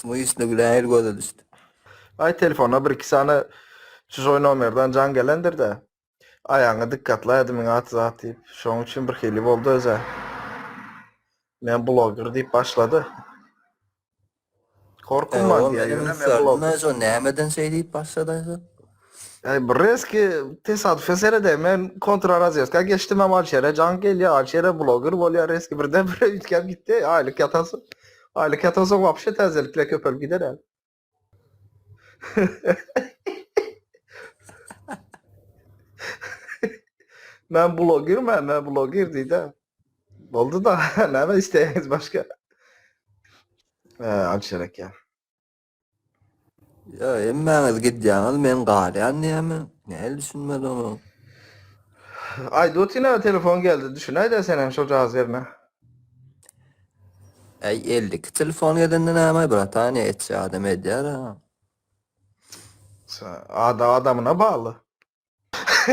Smıyısını gülen el göze düştü. Ay telefona bir iki tane şu nomerden can gelendir de. Ayağına dikkatli edimin at zat deyip. Şonun için bir hili oldu özel. Men blogger deyip başladı. Korkum var diye. ne son nämeden şey deyip başladıysa. Yani reski tesadüf eseri de men kontra razıyozka geçtim ama Alşehir'e can geliyor. Alşehir'e blogger oluyor reski birden bir ülkem gitti. Aylık yatası. Aylık yatası vapşe tezelikle köpöl gider el. ben blogger ben, ben blogger deydim. Oldu da ne mi isteyiniz başka? Ee, gel. Ya emmeniz gideceğiniz men galiyan näme? Ne düşünmedi onu? Ay Dotine telefon geldi. Düşün haydi senin çocuğa yerine. Ey ellik telefon yedenden näme bir tane etse adam eder ha. Sen- Ada adamına bağlı.